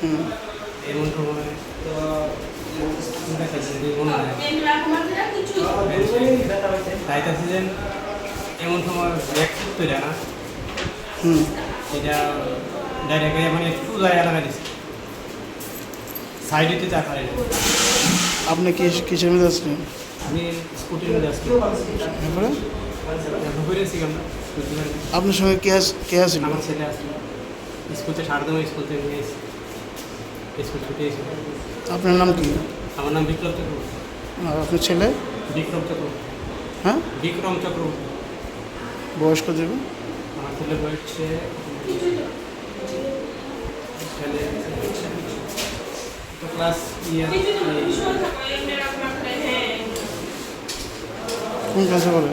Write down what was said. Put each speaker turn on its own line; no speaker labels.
হুম।
এমন সময় তো দেখাচ্ছে যে মনে হয়। চাইতেছে যে এমন সময় তো না।
হুম।
এটা ডাইরেক্ট মানে একটু জায়গা লাগা দিচ্ছে সাইডেতে চা খাই
আপনি কি কিসের মধ্যে আসলেন
আমি স্কুটির মধ্যে আসছি
আপনার সঙ্গে কে কে আসছিল
আমার ছেলে আসলো স্কুল থেকে সারদম স্কুল থেকে নিয়ে স্কুল ছুটে এসে
আপনার নাম কি?
আমার নাম বিক্রম চক্রবর্তী।
আর আপনার ছেলে?
বিক্রম চক্রবর্তী।
হ্যাঁ?
বিক্রম চক্রবর্তী।
বয়স্ক দেবে
আমার ছেলে বয়সে ছেলে ক্লাস ইয়ে
কোন ক্লাসে পড়ে?